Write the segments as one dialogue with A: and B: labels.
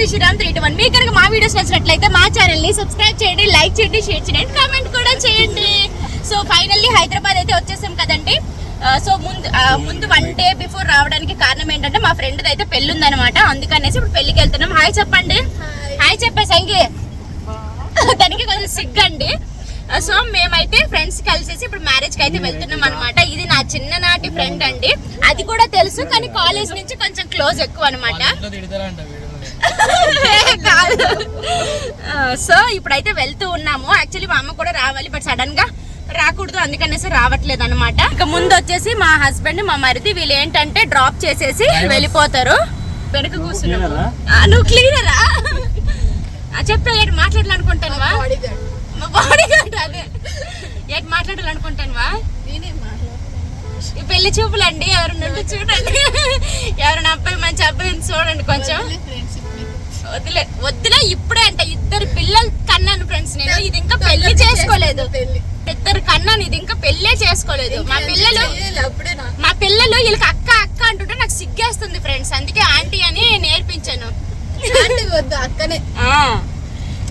A: జై Sriram three one. మీకు కనుక మా వీడియోస్ నచ్చినట్లయితే మా ఛానల్ని సబ్స్క్రైబ్ చేయండి లైక్ చేయండి షేర్ చేయండి కామెంట్ కూడా చేయండి. సో ఫైనల్లీ హైదరాబాద్ అయితే వచ్చేసాం కదండి. సో ముందు ముందు వన్ డే బిఫోర్ రావడానికి కారణం ఏంటంటే మా ఫ్రెండ్ అయితే పెళ్ళి ఉందన్నమాట. అందుకనేసి ఇప్పుడు పెళ్ళికి వెళ్తున్నాం. హాయ్ చెప్పండి. హాయ్ చెప్పే సంగి. దానికి కొంచెం సిగ్గండి. సో మేమైతే ఫ్రెండ్స్ కలిసేసి ఇప్పుడు మ్యారేజ్కి అయితే వెళ్తున్నాం అనమాట ఇది నా చిన్ననాటి ఫ్రెండ్ అండి. అది కూడా తెలుసు కానీ కాలేజ్ నుంచి కొంచెం క్లోజ్ ఎక్కువ అనమాట కాదు. సో ఇప్పుడైతే వెళ్తూ ఉన్నాము. యాక్చువల్లీ మా అమ్మ కూడా రావాలి బట్ సడన్గా రాకూడదు. అందుకనేసి రావట్లేదు అనమాట ఇక ముందు వచ్చేసి మా హస్బెండ్ మా మరిది వీళ్ళు ఏంటంటే డ్రాప్ చేసేసి వెళ్ళిపోతారు. వెనక కూర్చున్నాము ఆ, నువ్వు క్లీనరా చెప్పే ఏంటి మాట్లాడాలనుకుంటానువా? మా బాడీ గార్డ్ అదే. ఏంటి మాట్లాడాలనుకుంటానువా? పెళ్ళి చూపులండి ఎవరు నుండి చూడండి. ఎవరైనా అబ్బాయి మంచి అబ్బాయిని చూడండి కొంచెం. వదిలే వద్దులే ఇప్పుడే అంట ఇద్దరు పిల్లలు కన్నాను ఫ్రెండ్స్ నేను. ఇది ఇంకా పెళ్ళి చేసుకోలేదు. ఇద్దరు కన్నాను ఇది ఇంకా పెళ్ళే చేసుకోలేదు. మా పిల్లలు మా పిల్లలు వీళ్ళకి అక్క అక్క అంటుంటే నాకు సిగ్గేస్తుంది ఫ్రెండ్స్ అందుకే ఆంటీ అని నేర్పించాను.
B: వద్దు అక్కనే.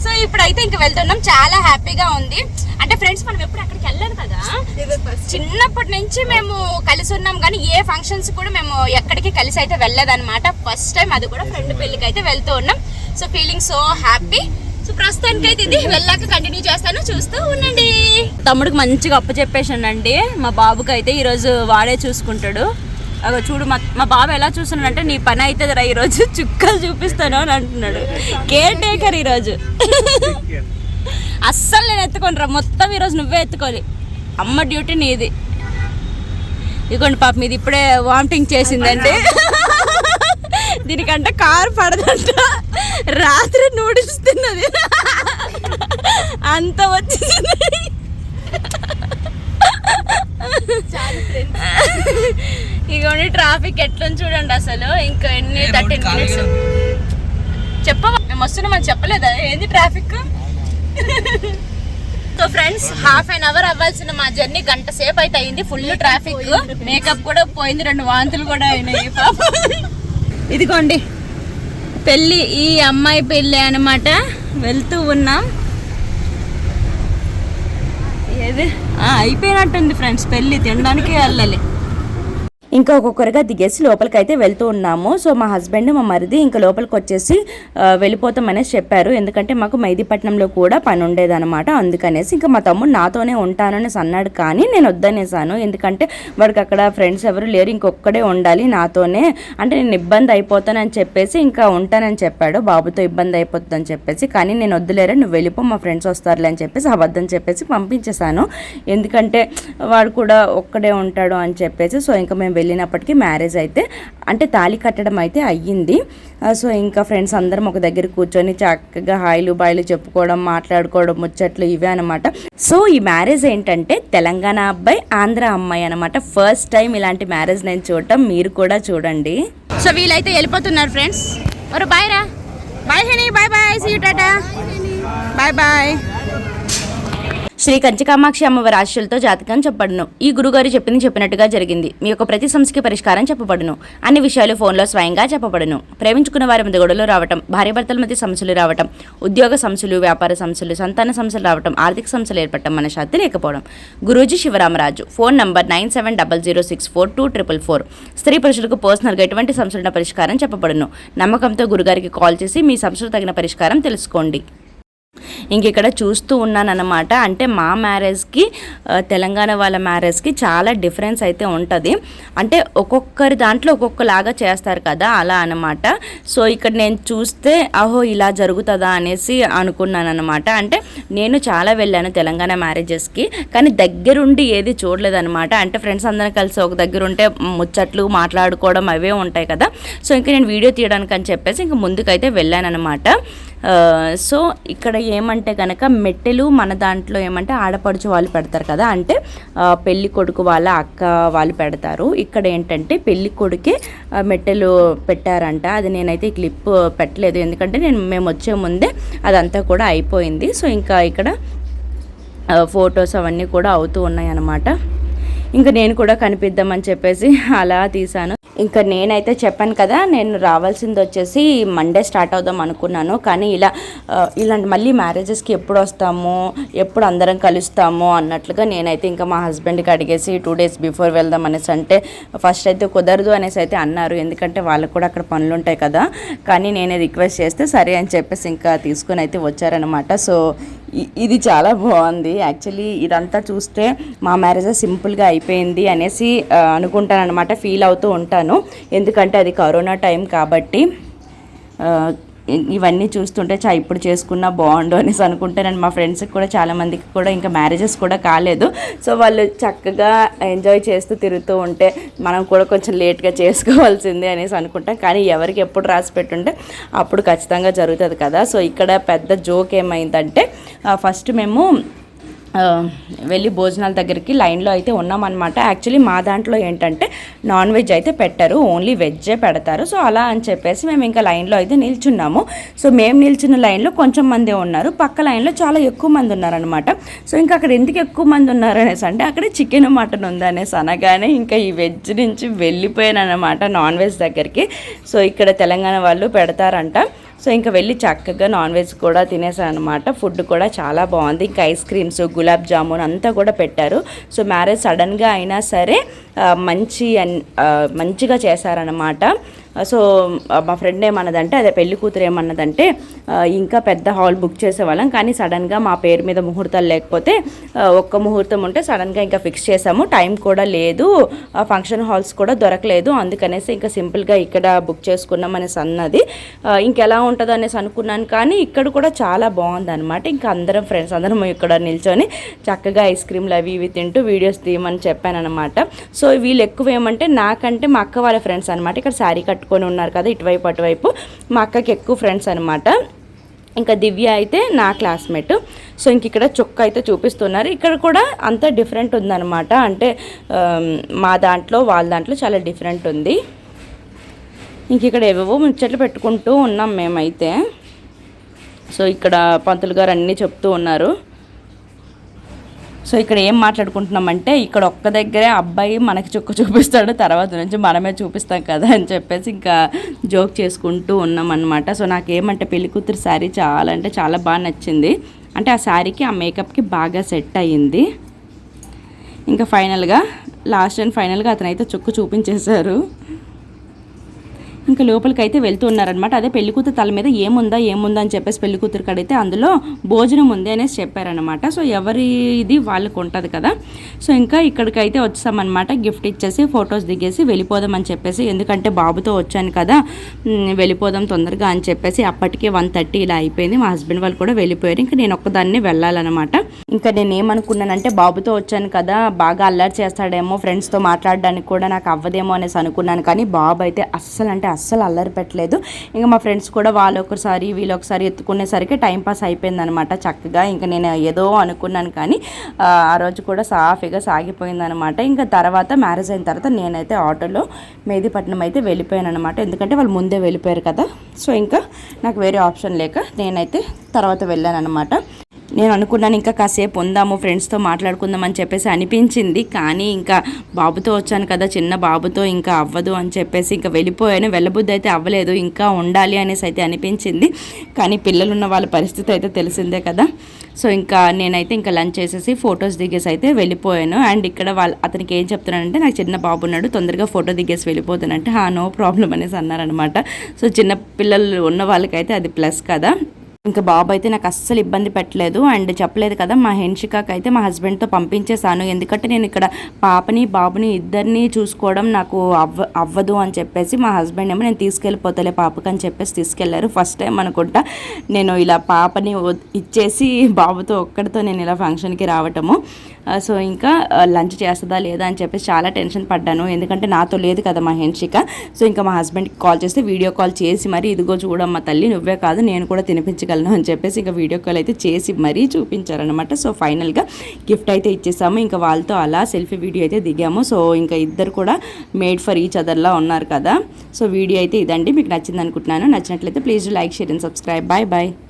A: సో ఇప్పుడైతే ఇంకా వెళ్తున్నాం. చాలా హ్యాపీగా ఉంది. అంటే ఫ్రెండ్స్ మనం ఎప్పుడు అక్కడికి వెళ్ళాను కదా? చిన్నప్పటి నుంచి మేము కలిసి ఉన్నాం కానీ ఏ ఫంక్షన్స్ కూడా మేము ఎక్కడికి కలిసి అయితే వెళ్ళలేదన్నమాట ఫస్ట్ టైం అది కూడా ఫ్రెండ్ పెళ్ళికి అయితే వెళ్తూ ఉన్నాం. So feeling so happy so ప్రస్తుతానికి అయితే ఇది వెళ్ళాక కంటిన్యూ చేస్తాను. చూస్తూ ఉండండి. తమ్ముడికి మంచిగా అప్పు చెప్పేసానండి మా బాబుకి అయితే ఈరోజు వాడే చూసుకుంటాడు. అగో చూడు మా మా బాబు ఎలా చూస్తున్నాడంటే నీ పని అవుతుంది రా ఈరోజు చుక్కలు చూపిస్తాను అని అంటున్నాడు. కేర్ టేకర్ ఈరోజు. అస్సలు నేను ఎత్తుకోను రా మొత్తం ఈరోజు నువ్వే ఎత్తుకోవాలి. అమ్మ డ్యూటీ నీది. ఇదిగోండి పాప మీది ఇప్పుడే వామిటింగ్ చేసిందండి. దీనికంటే కారు పడదంట. రాత్రి నూడిల్స్ తిన్నది. అంత వచ్చేసింది. ఇగోండి ట్రాఫిక్ ఎట్లని చూడండి అసలు. ఇంకా ఎన్ని థర్టీన్ మినిట్స్ చెప్పవా? మేము వస్తున్నామని చెప్పలేదా? ఏంది traffic so friends half an hour అవ్వాల్సిన మా జర్నీ గంట సేపు అయితే అయింది. ఫుల్ ట్రాఫిక్ మేకప్ కూడా పోయింది రెండు వాంతులు కూడా అయినాయి. పాపం. ఇదిగోండి. పెళ్ళి ఈ అమ్మాయి పెళ్ళి అన్నమాట వెళ్తూ ఉన్నాం. ఏది? అయిపోయినట్టుంది ఫ్రెండ్స్ పెళ్ళి తినడానికి వెళ్ళాలి.
C: ఇంకా ఒక్కొక్కరుగా దిగేసి లోపలికి అయితే వెళ్తూ ఉన్నాము. సో మా హస్బెండ్ మా మరిది ఇంకా లోపలికి వచ్చేసి వెళ్ళిపోతామనేసి చెప్పారు. ఎందుకంటే మాకు మైదీపట్నంలో కూడా పని ఉండేదన్నమాట అందుకనేసి ఇంకా మా తమ్ముడు నాతోనే ఉంటాననేసి అన్నాడు కానీ నేను వద్దనేసాను. ఎందుకంటే వాడికి అక్కడ ఫ్రెండ్స్ ఎవరు లేరు. ఇంకొక్కడే ఉండాలి నాతోనే. అంటే నేను ఇబ్బంది అయిపోతానని చెప్పేసి ఇంకా ఉంటానని చెప్పాడు. బాబుతో ఇబ్బంది అయిపోతుందని చెప్పేసి కానీ నేను వద్దులేరా నువ్వు వెళ్ళిపో మా ఫ్రెండ్స్ వస్తారులే అని చెప్పేసి అబద్ధం చెప్పేసి పంపించేశాను. ఎందుకంటే వాడు కూడా ఒక్కడే ఉంటాడు అని చెప్పేసి సో ఇంకా మేము వెళ్ళినప్పటికీ మ్యారేజ్ అయితే అంటే తాళి కట్టడం అయితే అయ్యింది. సో ఇంకా ఫ్రెండ్స్ అందరం ఒక దగ్గర కూర్చొని చక్కగా హాయిలు బాయిలు చెప్పుకోవడం మాట్లాడుకోవడం ముచ్చట్లు ఇవే అనమాట సో ఈ మ్యారేజ్ ఏంటంటే తెలంగాణ అబ్బాయి ఆంధ్ర అమ్మాయి అనమాట ఫస్ట్ టైం ఇలాంటి మ్యారేజ్ నేను చూడటం మీరు కూడా చూడండి.
A: సో వీళ్ళైతే వెళ్ళిపోతున్నారు ఫ్రెండ్స్. మరి బాయ్ రా. Bye Heny bye bye see you tata. Bye bye.
C: Shri Kanchi Kamakshi అమ్మవారి ఆశలతో జాతకం చెప్పబడును. ఈ గురుగారు చెప్పింది చెప్పినట్టుగా జరిగింది. మీ యొక్క ప్రతి సమస్యకి పరిష్కారం చెప్పబడును. అన్ని విషయాలు ఫోన్లో స్వయంగా చెప్పబడును. ప్రేమించుకున్న వారి మధ్య గొడవలు రావటం భార్యాభర్తల మధ్య సమస్యలు రావటం ఉద్యోగ సమస్యలు వ్యాపార సమస్యలు సంతాన సమస్యలు రావటం ఆర్థిక సమస్యలు ఏర్పడటం మన శాంతి లేకపోవడం. Guruji Sivaramaraju phone number nine seven double zero six four two triple four. స్త్రీ పురుషులకు పర్సనల్గా ఎటువంటి సమస్యల పరిష్కారం చెప్పబడును. నమ్మకంతో గురుగారికి కాల్ చేసి మీ సమస్యలు తగిన పరిష్కారం తెలుసుకోండి. ఇంక ఇక్కడ చూస్తూ ఉన్నానన్నమాట. అంటే మా మ్యారేజ్కి తెలంగాణ వాళ్ళ మ్యారేజ్కి చాలా డిఫరెన్స్ అయితే ఉంటుంది. అంటే ఒక్కొక్కరి దాంట్లో ఒక్కొక్కలాగా చేస్తారు కదా అలా అనమాట సో ఇక్కడ నేను చూస్తే అహో ఇలా జరుగుతుందా అనేసి అనుకున్నాను అనమాట అంటే నేను చాలా వెళ్ళాను తెలంగాణ మ్యారేజెస్కి కానీ దగ్గరుండి ఏది చూడలేదన్నమాట. అంటే ఫ్రెండ్స్ అందరం కలిసి ఒక దగ్గర ఉంటే ముచ్చట్లు మాట్లాడుకోవడం అవే ఉంటాయి కదా. సో ఇంకా నేను వీడియో తీయడానికి అని చెప్పేసి ఇంక ముందుకైతే వెళ్ళాను అనమాట సో ఇక్కడ ఏమంటే కనుక మెట్టెలు మన దాంట్లో ఏమంటే ఆడపడుచు వాళ్ళు పెడతారు కదా అంటే పెళ్ళి కొడుకు వాళ్ళ అక్క వాళ్ళు పెడతారు. ఇక్కడ ఏంటంటే పెళ్ళి కొడుకే మెట్టెలు పెట్టారంట. అది నేనైతే క్లిప్ పెట్టలేదు. ఎందుకంటే నేను మేము వచ్చే ముందే అదంతా కూడా అయిపోయింది. సో ఇంకా ఇక్కడ ఫొటోస్ అవన్నీ కూడా అవుతూ ఉన్నాయి అన్నమాట ఇంకా నేను కూడా కనిపిద్దామని చెప్పేసి అలా తీసాను ఇంకా నేనైతే చెప్పాను కదా నేను రావాల్సింది వచ్చేసి మండే స్టార్ట్ అవుదాం అనుకున్నాను. కానీ ఇలా ఇలాంటి మళ్ళీ మ్యారేజెస్కి ఎప్పుడు వస్తాము ఎప్పుడు అందరం కలుస్తాము అన్నట్లుగా నేనైతే ఇంకా మా హస్బెండ్కి అడిగేసి టూ డేస్ బిఫోర్ వెళ్దాం అనేసి అంటే ఫస్ట్ అయితే కుదరదు అనేసి అయితే అన్నారు. ఎందుకంటే వాళ్ళకు కూడా అక్కడ పనులు ఉంటాయి కదా. కానీ నేనే రిక్వెస్ట్ చేస్తే సరే అని చెప్పేసి ఇంకా తీసుకొని అయితే వచ్చారనమాట సో ఇది చాలా బాగుంది. యాక్చువల్లీ ఇదంతా చూస్తే మా మ్యారేజ్ సింపుల్గా అయిపోయింది అనేసి ఆ, అనుకుంటానన్నమాట ఫీల్ అవుతూ ఉంటాను. ఎందుకంటే అది కరోనా టైం కాబట్టి ఇవన్నీ చూస్తుంటే చా ఇప్పుడు చేసుకున్నా బాగుండు అనేసి అనుకుంటే మా ఫ్రెండ్స్కి కూడా చాలా మందికి కూడా ఇంకా మ్యారేజెస్ కూడా కాలేదు. సో వాళ్ళు చక్కగా ఎంజాయ్ చేస్తూ తిరుగుతూ ఉంటే మనం కూడా కొంచెం లేట్గా చేసుకోవాల్సిందే అనేసి అనుకుంటాం. కానీ ఎవరికి ఎప్పుడు రాసి పెట్టుంటే అప్పుడు ఖచ్చితంగా జరుగుతుంది కదా. సో ఇక్కడ పెద్ద జోక్ ఏమైందంటే ఫస్ట్ మేము వెళ్ళి భోజనాల దగ్గరికి లైన్లో అయితే ఉన్నామన్నమాట. యాక్చువల్లీ మా దాంట్లో ఏంటంటే నాన్ వెజ్ అయితే పెట్టారు ఓన్లీ వెజ్జే పెడతారు. సో అలా అని చెప్పేసి మేము ఇంకా లైన్లో అయితే నిల్చున్నాము. సో మేము నిల్చున్న లైన్లో కొంచెం మందే ఉన్నారు. పక్క లైన్లో చాలా ఎక్కువ మంది ఉన్నారనమాట సో ఇంకా అక్కడ ఎందుకు ఎక్కువ మంది ఉన్నారు అనేసి అంటే అక్కడ చికెన్ మటన్ ఉందనేసి అనగానే ఇంకా ఈ వెజ్ నుంచి వెళ్ళిపోయాను అనమాట నాన్ వెజ్ దగ్గరికి. సో ఇక్కడ తెలంగాణ వాళ్ళు పెడతారంట. సో ఇంకా వెళ్ళి చక్కగా నాన్ వెజ్ కూడా తినేసాను అనమాట ఫుడ్ కూడా చాలా బాగుంది. ఇంకా ఐస్ క్రీమ్స్ గులాబ్ జామున్ అంతా కూడా పెట్టారు. సో మ్యారేజ్ సడన్గా అయినా సరే మంచి మంచిగా చేశారనమాట సో మా ఫ్రెండ్ ఏమన్నదంటే అదే పెళ్ళి కూతురు ఏమన్నదంటే ఇంకా పెద్ద హాల్ బుక్ చేసేవాళ్ళం కానీ సడన్గా మా పేరు మీద ముహూర్తాలు లేకపోతే ఒక్క ముహూర్తం ఉంటే సడన్గా ఇంకా ఫిక్స్ చేసాము టైం కూడా లేదు ఫంక్షన్ హాల్స్ కూడా దొరకలేదు అందుకనేసి ఇంకా సింపుల్గా ఇక్కడ బుక్ చేసుకున్నాం అనేసి అన్నది. ఇంకెలా ఉంటుందో అనేసి అనుకున్నాను కానీ ఇక్కడ కూడా చాలా బాగుంది అనమాట ఇంకా అందరం ఫ్రెండ్స్ అందరం ఇక్కడ నిల్చొని చక్కగా ఐస్ క్రీమ్లు అవి ఇవి తింటూ వీడియోస్ తీయమని చెప్పాను అనమాట సో వీళ్ళు ఎక్కువ ఏమంటే నాకంటే మా అక్క వాళ్ళ ఫ్రెండ్స్ అనమాట ఇక్కడ శారీ కట్టుకొని ఉన్నారు కదా ఇటువైపు అటువైపు. మా అక్కకి ఎక్కువ ఫ్రెండ్స్ అనమాట ఇంకా దివ్య అయితే నా క్లాస్మేట్ సో ఇంక ఇక్కడ చొక్క అయితే చూపిస్తున్నారు. ఇక్కడ కూడా అంత డిఫరెంట్ ఉందన్నమాట. అంటే మా దాంట్లో వాళ్ళ దాంట్లో చాలా డిఫరెంట్ ఉంది. ఇంక ఇక్కడ ఏవేవో ముచ్చట్లు పెట్టుకుంటూ ఉన్నాం మేమైతే. సో ఇక్కడ పంతులు గారు అన్నీ చెప్తూ ఉన్నారు. సో ఇక్కడ ఏం మాట్లాడుకుంటున్నామంటే ఇక్కడ ఒక్క దగ్గరే అబ్బాయి మనకి చుక్క చూపిస్తాడు తర్వాత నుంచి మనమే చూపిస్తాం కదా అని చెప్పేసి ఇంకా జోక్ చేసుకుంటూ ఉన్నాం సో నాకేమంటే పెళ్ళి కూతురు శారీ చాలా అంటే చాలా బాగా నచ్చింది. అంటే ఆ శారీకి ఆ మేకప్కి బాగా సెట్ అయ్యింది. ఇంకా ఫైనల్గా లాస్ట్ అండ్ ఫైనల్గా అతనైతే చుక్కు చూపించేశారు. ఇంకా లోపలికి అయితే వెళ్తూ ఉన్నారనమాట అదే పెళ్ళికూతురు తల మీద ఏముందా ఏముందా అని చెప్పేసి పెళ్ళి కూతురు అందులో భోజనం ఉంది అనేసి చెప్పారనమాట సో ఎవరిది వాళ్ళకు ఉంటుంది కదా. సో ఇంకా ఇక్కడికైతే వచ్చామన్నమాట. గిఫ్ట్ ఇచ్చేసి ఫొటోస్ దిగేసి వెళ్ళిపోదాం అని చెప్పేసి ఎందుకంటే బాబుతో వచ్చాను కదా వెళ్ళిపోదాం తొందరగా అని చెప్పేసి అప్పటికే వన్ థర్టీ ఇలా అయిపోయింది. మా హస్బెండ్ వాళ్ళు కూడా వెళ్ళిపోయారు. ఇంకా నేను ఒక్కదాన్ని వెళ్ళాలన్నమాట. ఇంకా నేను ఏమనుకున్నానంటే బాబుతో వచ్చాను కదా బాగా అల్లరి చేస్తాడేమో ఫ్రెండ్స్తో మాట్లాడడానికి కూడా నాకు అవ్వదేమో అనేసి అనుకున్నాను. కానీ బాబు అయితే అస్సలు అంటే అస్సలు అల్లరి పెట్టలేదు. ఇంకా మా ఫ్రెండ్స్ కూడా వాళ్ళు ఒకసారి వీళ్ళు ఒకసారి ఎత్తుకునేసరికి టైం పాస్ అయిపోయింది అనమాట చక్కగా. ఇంకా నేను ఏదో అనుకున్నాను కానీ ఆ, రోజు కూడా సాఫీగా సాగిపోయింది అనమాట ఇంకా తర్వాత మ్యారేజ్ అయిన తర్వాత నేనైతే ఆటోలో మెహదీపట్నం అయితే వెళ్ళిపోయాను అనమాట ఎందుకంటే వాళ్ళు ముందే వెళ్ళిపోయారు కదా. సో ఇంకా నాకు వేరే ఆప్షన్ లేక నేనైతే తర్వాత వెళ్ళాను అనమాట నేను అనుకున్నాను ఇంకా కాసేపు ఉందాము ఫ్రెండ్స్తో మాట్లాడుకుందాం అని చెప్పేసి అనిపించింది. కానీ ఇంకా బాబుతో వచ్చాను కదా చిన్న బాబుతో ఇంకా అవ్వదు అని చెప్పేసి ఇంకా వెళ్ళిపోయాను. వెళ్ళబుద్ధి అయితే అవ్వలేదు ఇంకా ఉండాలి అనేసి అయితే అనిపించింది. కానీ పిల్లలు ఉన్న వాళ్ళ పరిస్థితి అయితే తెలిసిందే కదా. సో ఇంకా నేనైతే ఇంకా లంచ్ చేసేసి ఫొటోస్ దిగేసి అయితే వెళ్ళిపోయాను. అండ్ ఇక్కడ వాళ్ళ అతనికి ఏం చెప్తున్నానంటే నాకు చిన్న బాబు ఉన్నాడు తొందరగా ఫోటో దిగేసి వెళ్ళిపోతానంటే హా నో ప్రాబ్లం అనేసి అన్నారనమాట సో చిన్న పిల్లలు ఉన్న వాళ్ళకైతే అది ప్లస్ కదా. ఇంకా బాబు అయితే నాకు అస్సలు ఇబ్బంది పెట్టలేదు. అండ్ చెప్పలేదు కదా మా హెన్షికాకి అయితే మా హస్బెండ్తో పంపించేశాను. ఎందుకంటే నేను ఇక్కడ పాపని బాబుని ఇద్దరిని చూసుకోవడం నాకు అవ్వ అవ్వదు అని చెప్పేసి మా హస్బెండ్ ఏమో నేను తీసుకెళ్ళిపోతలే పాపకి అని చెప్పేసి తీసుకెళ్ళారు. ఫస్ట్ టైం అనుకుంటా నేను ఇలా పాపని ఇచ్చేసి బాబుతో ఒక్కడితో నేను ఇలా ఫంక్షన్కి రావటము. సో ఇంకా లంచ్ చేస్తుందా లేదా అని చెప్పేసి చాలా టెన్షన్ పడ్డాను. ఎందుకంటే నాతో లేదు కదా మా హెన్షిక. సో ఇంకా మా హస్బెండ్కి కాల్ చేస్తే వీడియో కాల్ చేసి మరి ఇదిగో చూడమ్మా తల్లి నువ్వే కాదు నేను కూడా తినిపించగలను అని చెప్పేసి ఇంకా వీడియో కాల్ అయితే చేసి మరీ చూపించారనమాట సో ఫైనల్గా గిఫ్ట్ అయితే ఇచ్చేసాము. ఇంకా వాళ్ళతో అలా సెల్ఫీ వీడియో అయితే దిగాము. సో ఇంకా ఇద్దరు కూడా మేడ్ ఫర్ ఈచ్ అదర్లా ఉన్నారు కదా. సో వీడియో అయితే ఇదండి. మీకు నచ్చింది అనుకుంటున్నాను నచ్చినట్లయితే please like share and subscribe bye bye